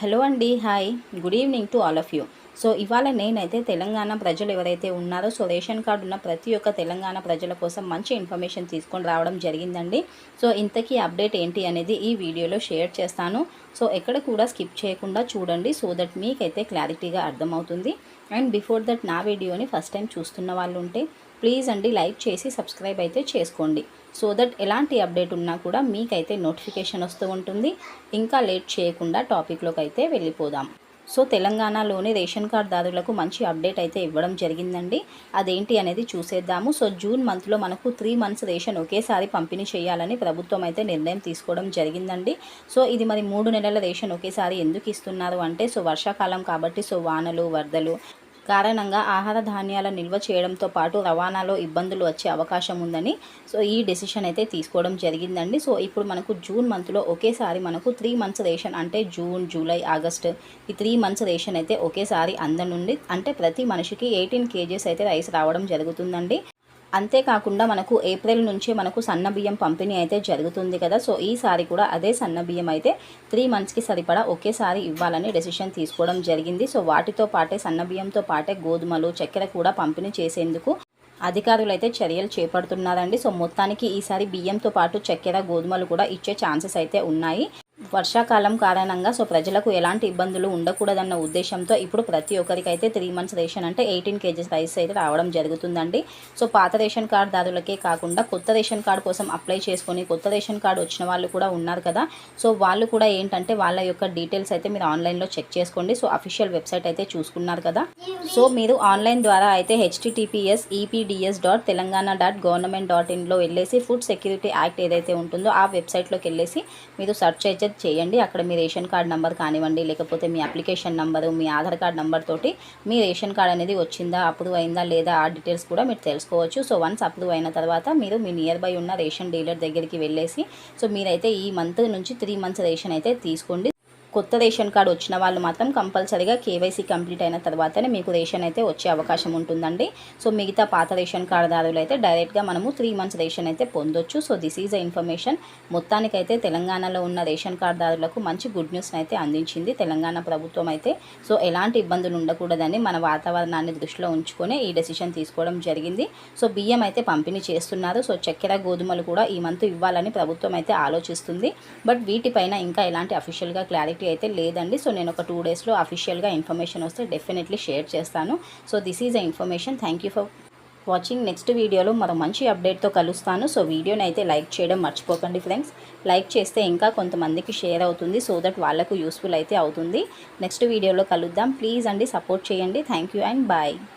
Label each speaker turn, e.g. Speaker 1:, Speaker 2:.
Speaker 1: Hello అండి hi. Good evening to all of you. So ఇవాళ నేనైతే తెలంగాణ ప్రజలు ఎవరైతే ఉన్నారో సో రేషన్ కార్డు ఉన్న ప్రతి ఒక్క తెలంగాణ ప్రజల కోసం మంచి ఇన్ఫర్మేషన్ తీసుకొని రావడం జరిగిందండి. సో ఇంతకీ అప్డేట్ ఏంటి అనేది ఈ వీడియోలో షేర్ చేస్తాను. సో ఎక్కడ కూడా స్కిప్ చేయకుండా చూడండి సో దట్ మీకైతే క్లారిటీగా అర్థమవుతుంది. అండ్ బిఫోర్ దట్ నా వీడియోని ఫస్ట్ టైం చూస్తున్న వాళ్ళు ఉంటే ప్లీజ్ అండి లైక్ చేసి సబ్స్క్రైబ్ అయితే చేసుకోండి. సో దట్ ఎలాంటి అప్డేట్ ఉన్నా కూడా మీకైతే నోటిఫికేషన్ వస్తూ ఉంటుంది. ఇంకా లేట్ చేయకుండా టాపిక్లోకి అయితే వెళ్ళిపోదాం. సో తెలంగాణలోనే రేషన్ కార్డుదారులకు మంచి అప్డేట్ అయితే ఇవ్వడం జరిగిందండి. అదేంటి అనేది చూసేద్దాము. సో జూన్ మంత్లో మనకు త్రీ మంత్స్ రేషన్ ఒకేసారి పంపిణీ చేయాలని ప్రభుత్వం అయితే నిర్ణయం తీసుకోవడం జరిగిందండి. సో ఇది మరి మూడు నెలల రేషన్ ఒకేసారి ఎందుకు ఇస్తున్నారు అంటే సో వర్షాకాలం కాబట్టి సో వానలు వరదలు కారణంగా ఆహార ధాన్యాల నిల్వ చేయడంతో పాటు రవాణాలో ఇబ్బందులు వచ్చే అవకాశం ఉందని సో ఈ డెసిషన్ అయితే తీసుకోవడం జరిగిందండి. సో ఇప్పుడు మనకు జూన్ మంత్లో ఒకేసారి మనకు త్రీ మంత్స్ రేషన్ అంటే జూన్ జూలై ఆగస్ట్ ఈ త్రీ మంత్స్ రేషన్ అయితే ఒకేసారి అందనుండి అంటే ప్రతి మనిషికి ఎయిటీన్ కేజీస్ అయితే రైస్ రావడం జరుగుతుందండి. అంతేకాకుండా మనకు ఏప్రిల్ నుంచే మనకు సన్న బియ్యం పంపిణీ అయితే జరుగుతుంది కదా. సో ఈసారి కూడా అదే సన్న బియ్యం అయితే త్రీ మంత్స్కి సరిపడా ఒకేసారి ఇవ్వాలని డెసిషన్ తీసుకోవడం జరిగింది. సో వాటితో పాటే సన్న బియ్యంతో పాటే గోధుమలు చక్కెర కూడా పంపిణీ చేసేందుకు అధికారులు అయితే చర్యలు చేపడుతున్నారండి. సో మొత్తానికి ఈసారి బియ్యంతో పాటు చక్కెర గోధుమలు కూడా ఇచ్చే ఛాన్సెస్ అయితే ఉన్నాయి. వర్షాకాలం కారణంగా సో ప్రజలకు ఎలాంటి ఇబ్బందులు ఉండకూడదన్న ఉద్దేశంతో ఇప్పుడు ప్రతి ఒక్కరికైతే త్రీ మంత్స్ రేషన్ అంటే ఎయిటీన్ కేజీస్ రైస్ అయితే రావడం జరుగుతుందండి. సో పాత రేషన్ కార్డు దారులకే కాకుండా కొత్త రేషన్ కార్డు కోసం అప్లై చేసుకొని కొత్త రేషన్ కార్డు వచ్చిన వాళ్ళు కూడా ఉన్నారు కదా. సో వాళ్ళు కూడా ఏంటంటే వాళ్ళ యొక్క డీటెయిల్స్ అయితే మీరు ఆన్లైన్లో చెక్ చేసుకోండి. సో అఫీషియల్ వెబ్సైట్ అయితే చూసుకున్నారు కదా. సో మీరు ఆన్లైన్ ద్వారా అయితే HTTPS EPDS dot Telangana dot government dot ఇన్లో వెళ్ళేసి ఫుడ్ సెక్యూరిటీ యాక్ట్ ఏదైతే ఉంటుందో ఆ వెబ్సైట్లోకి వెళ్ళేసి మీరు సెర్చ్ అయితే చేయండి. అక్కడ మీ రేషన్ కార్డ్ నెంబర్ కానివ్వండి లేకపోతే మీ అప్లికేషన్ నెంబరు మీ ఆధార్ కార్డ్ నెంబర్ తోటి మీ రేషన్ కార్డ్ అనేది వచ్చిందా అప్రూవ్ అయిందా లేదా ఆ డీటెయిల్స్ కూడా మీరు తెలుసుకోవచ్చు. సో వన్స్ అప్రూవ్ అయిన తర్వాత మీరు మీ నియర్ బై ఉన్న రేషన్ డీలర్ దగ్గరికి వెళ్ళేసి సో మీరైతే ఈ మంత్ నుంచి త్రీ మంత్స్ రేషన్ అయితే తీసుకోండి. కొత్త రేషన్ కార్డు వచ్చిన వాళ్ళు మాత్రం కంపల్సరీగా కేవైసీ కంప్లీట్ అయిన తర్వాతనే మీకు రేషన్ అయితే వచ్చే అవకాశం ఉంటుందండి. సో మిగతా పాత రేషన్ కార్డుదారులు అయితే డైరెక్ట్గా మనము త్రీ మంత్స్ రేషన్ అయితే పొందొచ్చు. So this is a information మొత్తానికైతే తెలంగాణలో ఉన్న రేషన్ కార్డుదారులకు మంచి గుడ్ న్యూస్ని అయితే అందించింది తెలంగాణ ప్రభుత్వం అయితే. సో ఎలాంటి ఇబ్బందులు ఉండకూడదని మన వాతావరణాన్ని దృష్టిలో ఉంచుకొని ఈ డెసిషన్ తీసుకోవడం జరిగింది. సో బియ్యం అయితే పంపిణీ చేస్తున్నారు. సో చక్కెర గోధుమలు కూడా ఈ మంత్ ఇవ్వాలని ప్రభుత్వం అయితే ఆలోచిస్తుంది. బట్ వీటిపైన ఇంకా ఎలాంటి అఫీషియల్గా క్లారిటీ అయితే లేదండి. సో నేను ఒక టూ డేస్లో అఫీషియల్గా ఇన్ఫర్మేషన్ వస్తే డెఫినెట్లీ షేర్ చేస్తాను. So this is a information thank you for watching next వీడియోలో మరో మంచి అప్డేట్తో కలుస్తాను. సో వీడియోని అయితే లైక్ చేయడం మర్చిపోకండి ఫ్రెండ్స్ లైక్ చేస్తే ఇంకా కొంతమందికి షేర్ అవుతుంది. సో దట్ వాళ్ళకు యూస్ఫుల్ అయితే అవుతుంది. నెక్స్ట్ వీడియోలో కలుద్దాం. ప్లీజ్ అండి సపోర్ట్ చేయండి. Thank you and bye